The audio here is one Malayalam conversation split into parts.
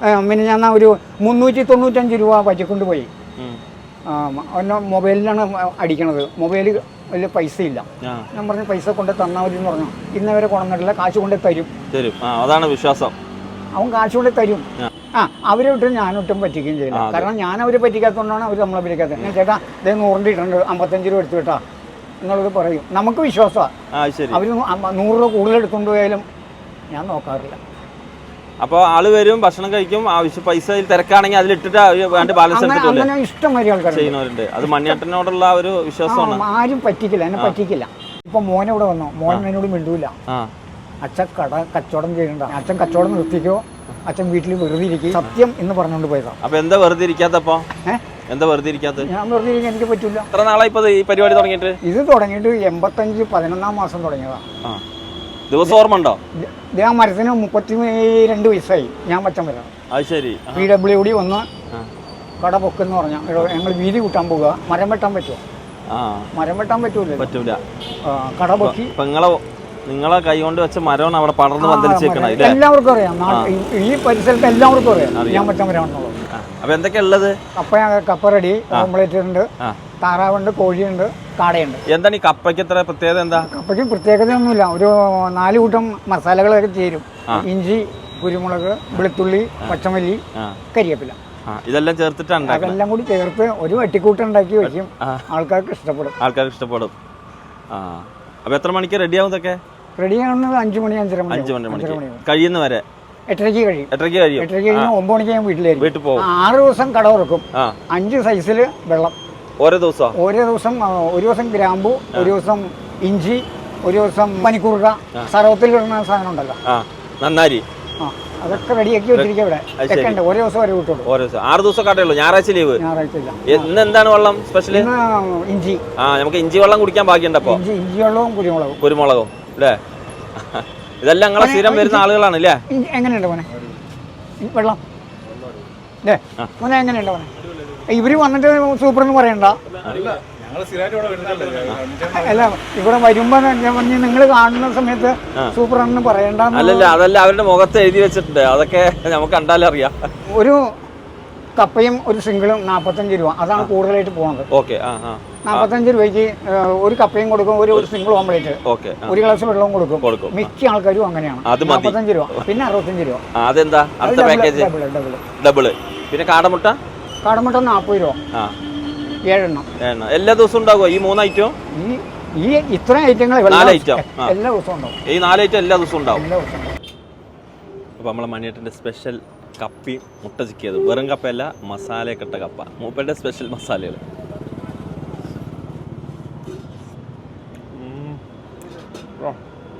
പിന്നെ ഞാൻ ഒരു മുന്നൂറ്റി തൊണ്ണൂറ്റഞ്ച് രൂപ പറ്റിക്കൊണ്ട് പോയി. മൊബൈലിലാണ് അടിക്കണത്. മൊബൈൽ വലിയ പൈസ ഇല്ല ഞാൻ പറഞ്ഞു പൈസ കൊണ്ട് തന്നാൽ മതി എന്ന് പറഞ്ഞു. ഇന്നവരെ കൊണ്ടുവന്നിട്ടില്ല കാശ് കൊണ്ട് തരും. തരും. അതാണ് വിശ്വാസം. അവൻ കാശ് കൊണ്ട് തരും. ആ. അവരെ വിട്ടും ഞാനൊട്ടും പറ്റിക്കുകയും ചെയ്യില്ല. കാരണം ഞാൻ അവരെ പറ്റിക്കാത്തതുകൊണ്ടാണ് അവർ നമ്മളെ പറ്റിക്കാത്തത്. ഞാൻ ചേട്ടാ ഇതേ നൂറിന്റെ ഇട്ടുണ്ട് അമ്പത്തഞ്ച് രൂപ എടുത്തു കേട്ടാ. എന്നുള്ളത് പറയും. നമുക്ക് വിശ്വാസമാണ് അവർ നൂറ് രൂപ കൂടുതൽ എടുത്തുകൊണ്ട് പോയാലും ഞാൻ നോക്കാറില്ല. അപ്പോൾ ആൾ വരും ഭക്ഷണം കഴിക്കും ആവശ്യം പൈസ അതിൽ തിരക്കാണെങ്കിൽ അതിലിട്ടിട്ട് വേണ്ട ബാലൻസ് എടുത്തിട്ടില്ലേ ചെയ്യുന്നവരുണ്ട്. അത് മണിയേട്ടനോടുള്ള ഒരു വിശ്വാസമാണ് ആരും പറ്റിക്കില്ല എന്നെ പറ്റിക്കില്ല. ഇപ്പൊ മോൻ ഇവിടെ വന്നു? മോൻ എന്നോട് മിണ്ടൂല. അച്ഛൻ കട കച്ചവടം ചെയ്യണ്ട അച്ഛൻ കച്ചവടം നിർത്തിക്കോ? അച്ഛൻ വീട്ടിൽ വെറുതെ ഇരിക്കും. സത്യം എന്ന് പറഞ്ഞുകൊണ്ട് പോയതാ. അപ്പൊ എന്താ വെറുതെ ഇരിക്കാത്തപ്പോ എന്താ വെറുതെ ഇരിക്കാത്ത? ഞാൻ വെറുതെ ഇരിക്കാൻ എനിക്ക് പറ്റില്ല എത്ര നാളായി ഈ പരിപാടി തുടങ്ങിയിട്ട്? ഇത് തുടങ്ങിയിട്ട് എൺപത്തഞ്ച് പതിനൊന്നാം മാസം തുടങ്ങിയതാ. ദിവസം ഓർമ്മ ഉണ്ടോ? ആ മരത്തിന് മുപ്പത്തി രണ്ട് വയസ്സായി. ഞാൻ പച്ചൻ വരാം. അത് ശരി. പി ഡബ്ല്യു ഡി വന്ന്. കട പൊക്കെന്ന് പറഞ്ഞാൽ ഞങ്ങൾ വീതി കൂട്ടാൻ പോകുക മരം വെട്ടാൻ പറ്റുമോ മരം വെട്ടാൻ പറ്റൂല. പറ്റൂല കട പൊക്കി. നിങ്ങളെ നിങ്ങളെ കൈ കൊണ്ട് വെച്ച മരമാണ് അവിടെ പടർന്ന് പന്തലിച്ച് വെക്കണം എല്ലാവർക്കും അറിയാം. ഈ- പരിസരത്ത് എല്ലാവർക്കും അറിയാം. ഞാൻ പച്ചൻ വരാമെന്നുള്ളത് ആ, അപ്പൊ എന്തൊക്കെയാ ഉള്ളത്? കപ്പ കപ്പ റെഡി ഓംപ്ലേറ്റ് ഉണ്ട് താറാവുണ്ട് കോഴിയുണ്ട് കാടയുണ്ട്. എന്താണ് ഈ കപ്പയ്ക്ക് എത്ര പ്രത്യേകത എന്താ? കപ്പയ്ക്ക് പ്രത്യേകത ഒന്നുമില്ല ഒരു നാല് കൂട്ടം മസാലകളൊക്കെ ചേരും. ഇഞ്ചി കുരുമുളക് വെളുത്തുള്ളി പച്ചമല്ലി കരിയപ്പില്ല കരിയേപ്പില. ഇതെല്ലാം ചേർത്തിട്ടാണ് അതെല്ലാം കൂടി ചേർത്ത് ഒരു വട്ടിക്കൂട്ട് ഉണ്ടാക്കി വെക്കും. ആൾക്കാർക്ക് ഇഷ്ടപ്പെടും. ആൾക്കാർക്ക് ഇഷ്ടപ്പെടും. ആ. അപ്പൊ എത്ര മണിക്ക് റെഡിയാവും ഇതൊക്കെ? റെഡിയാവുന്നത് അഞ്ചു മണി അഞ്ചര മണി അഞ്ചു മണി കഴിയുന്നവരെ മണിക്ക് മണി കഴിയുന്ന വരെ എട്ടരയ്ക്ക് കഴിയും. എട്ടരയ്ക്ക് കഴിയും. എട്ടരയ്ക്ക് കഴിഞ്ഞ് ഒമ്പത് മണിക്ക് ഞാൻ വീട്ടിലായിരുന്നു വീട്ടിൽ പോകും. ആറ് ദിവസം കട തുറക്കും. അഞ്ച് സൈസിൽ വെള്ളം. ഓരോ ദിവസം? ഓരോ ദിവസം ഒരു ദിവസം ഗ്രാമ്പു ഒരു ദിവസം ഇഞ്ചി ഒരു ദിവസം പനിക്കൂർക്ക സർവത്തിൽ ഇടുന്ന സാധനം ഉണ്ടല്ലോ. നന്നാരി. അതൊക്കെ റെഡിയാക്കി വെച്ചിരിക്കും ഇവിടെ. ഒരു ദിവസം വരെ വിട്ടുള്ളൂ ഓരോ ദിവസം. ആറ് ദിവസം കട്ടുള്ളൂ ഞായറാഴ്ച ലീവ്. ഞായറാഴ്ച ഇന്ന് എന്താണ് വെള്ളം സ്പെഷ്യൽ ഇഞ്ചി. ആ നമുക്ക് ഇഞ്ചി വെള്ളം കുടിക്കാൻ ബാക്കിയുണ്ടപ്പോ ഇഞ്ചി ഇഞ്ചി വെള്ളവും കുരുമുളകും. കുരുമുളകും. അല്ലേ? ഇതെല്ലാം ഞങ്ങളെ സ്ഥിരം വരുന്ന ആളുകളാണ് അല്ലേ എങ്ങനെയുണ്ട് മോനെ? വെള്ളം. അല്ലേ മോനെ എങ്ങനെയുണ്ട് മോനെ? ഇവർ വന്നിട്ട് സൂപ്പർ എന്ന് പറയണ്ട. അല്ല ഇവിടെ വരുമ്പോ ഞാൻ പറഞ്ഞു നിങ്ങൾ കാണുന്ന സമയത്ത് സൂപ്പർ എന്ന് പറയണ്ട അല്ലല്ല അതല്ല അവരുടെ മുഖത്ത് എഴുതി വെച്ചിട്ടുണ്ട്. അതൊക്കെ നമുക്ക് കണ്ടാലറിയാം. ഒരു കപ്പയും ഒരു സിംഗിളും നാൽപ്പത്തഞ്ച് രൂപ. അതാണ് കൂടുതലായിട്ട് പോകുന്നത് ഓക്കെ നാൽപ്പത്തഞ്ച് രൂപയ്ക്ക് ഒരു കപ്പയും കൊടുക്കും ഒരു ഒരു സിംഗിൾ ഓംപ്ലേറ്റ്. ഓക്കെ ഒരു ഗ്ലാസ് വെള്ളവും കൊടുക്കും. കൊടുക്കും മിക്ക ആൾക്കാരും അങ്ങനെയാണ്. നാൽപ്പത്തഞ്ച് രൂപ പിന്നെ അറുപത്തഞ്ച് രൂപ. അതെന്താ? ഡബിൾ പിന്നെ കാടമുട്ട? കാടമുട്ട നാൽപ്പത് രൂപ. ഏഴെണ്ണം. എല്ലാ ദിവസവും ഉണ്ടാകുമോ ഈ മൂന്ന് ഐറ്റവും ഈ ഈ ഇത്രയും ഐറ്റങ്ങൾ. എല്ലാ ദിവസവും ഉണ്ടാവും. ഈ നാല് ഐറ്റം എല്ലാ ദിവസവും ഉണ്ടാവും. എല്ലാ ദിവസവും ഉണ്ടാവും. അപ്പോൾ നമ്മളെ മണിയേട്ടന്റെ സ്പെഷ്യൽ കപ്പി മുട്ട ചിക്കിയത്. വെറും കപ്പയല്ല മസാലയൊക്കെ ഇട്ട കപ്പ. മൂപ്പരുടെ സ്പെഷ്യൽ മസാലകൾ.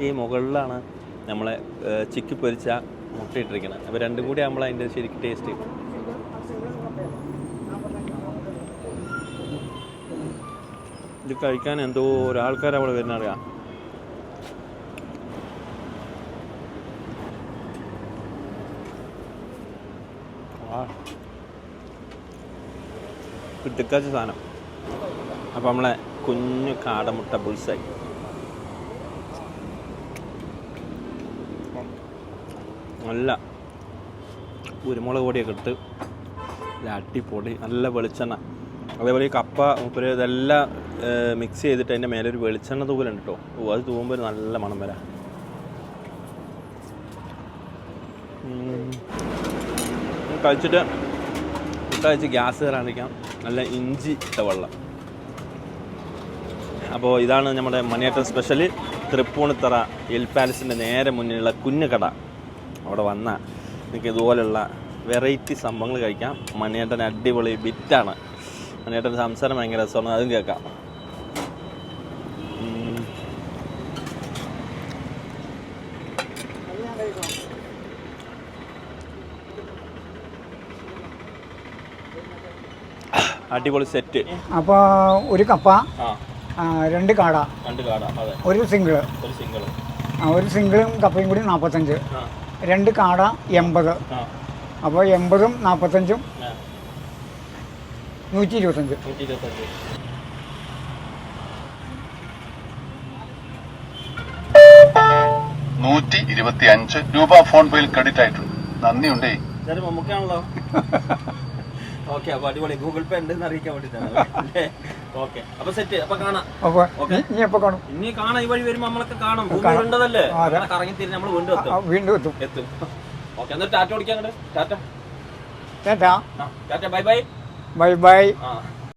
ഈ മുകളിലാണ് നമ്മളെ ചിക്കി പൊരിച്ച മുട്ട ഇട്ടിരിക്കുന്നത് അപ്പോൾ രണ്ടും കൂടി നമ്മൾ അതിന്റെ ശരിക്കും ടേസ്റ്റ് ഇത് കഴിക്കാൻ എന്തോ ഒരാൾക്കാർ അവിടെ വരുന്ന അറിയാം കിട്ടിക്കാച്ച സാധനം. അപ്പം നമ്മളെ കുഞ്ഞു കാടമുട്ട ബുൾസായി. നല്ല കുരുമുളക് പൊടിയൊക്കെ ഇട്ട് അട്ടിപ്പൊടി നല്ല വെളിച്ചെണ്ണ. അതേപോലെ ഈ കപ്പ ഒരു ഇതെല്ലാം മിക്സ് ചെയ്തിട്ട് അതിന്റെ മേലെ ഒരു വെളിച്ചെണ്ണ തൂവലുണ്ട് കേട്ടോ ഓ അത് തൂവുമ്പോൾ ഒരു നല്ല മണം വരാം. കഴിച്ചിട്ട് മുട്ട കഴിച്ച് ഗ്യാസ് കയറാണ്ടിരിക്കാം. നല്ല ഇഞ്ചി ഇട്ട വെള്ളം. അപ്പോൾ ഇതാണ് നമ്മുടെ മണിയേട്ടൻ സ്പെഷ്യൽ തൃപ്പൂണിത്തറ എൽ പാലസിന്റെ നേരെ മുന്നിലുള്ള കുഞ്ഞുകട അവിടെ വന്ന നിങ്ങൾക്ക് ഇതുപോലുള്ള വെറൈറ്റി സംഭവങ്ങൾ കഴിക്കാം. മണിയേട്ടൻ അടിപൊളി ബിറ്റാണ് മണിയേട്ടൻ സംസാരം ഭയങ്കര രസമാണ്. അതും കേൾക്കാം. അടിപൊളി സെറ്റ്. അപ്പോൾ ഒരു കപ്പ രണ്ട് കാട രണ്ട് കാട അതെ. ഒരു സിംഗിൾ ഒരു സിംഗിൾ ആ, ഒരു സിംഗിളും കപ്പയും കൂടി നാൽപ്പത്തഞ്ച് രണ്ട് കാട എൺപത്. അപ്പോൾ എൺപതും നാൽപ്പത്തഞ്ചും നൂറ്റി ഇരുപത്തഞ്ച് നൂറ്റി ഇരുപത്തഞ്ച് നൂറ്റി ഇരുപത്തി അഞ്ച് രൂപ ഫോൺ പേയിൽ ക്രെഡിറ്റ് ആയിട്ടുണ്ട്. നന്ദിയുണ്ടേ. ഇതാരും മമ്മൂക്കാണല്ലോ ഓക്കെ അപ്പൊ അടിപൊളി. ഗൂഗിൾ പേ ഉണ്ടെന്ന് അറിയിക്കാൻ വേണ്ടിട്ടാണ്. ഓക്കെ അപ്പൊ സെറ്റ് അപ്പൊ കാണാം. ഇനി എപ്പോൾ കാണും? ഇനി കാണാം ഈ വഴി വരുമ്പോ നമ്മളൊക്കെ കാണും. ഉണ്ടതല്ലേ? കറങ്ങി തിരിഞ്ഞ് നമ്മൾ വീണ്ടും എത്തും. വീണ്ടും എത്തും. എത്തും. ഓക്കെ എന്നിട്ട് ടാറ്റ ഓടിക്കാൻ tata. Tata. Tata bye bye. Bye bye. ആ.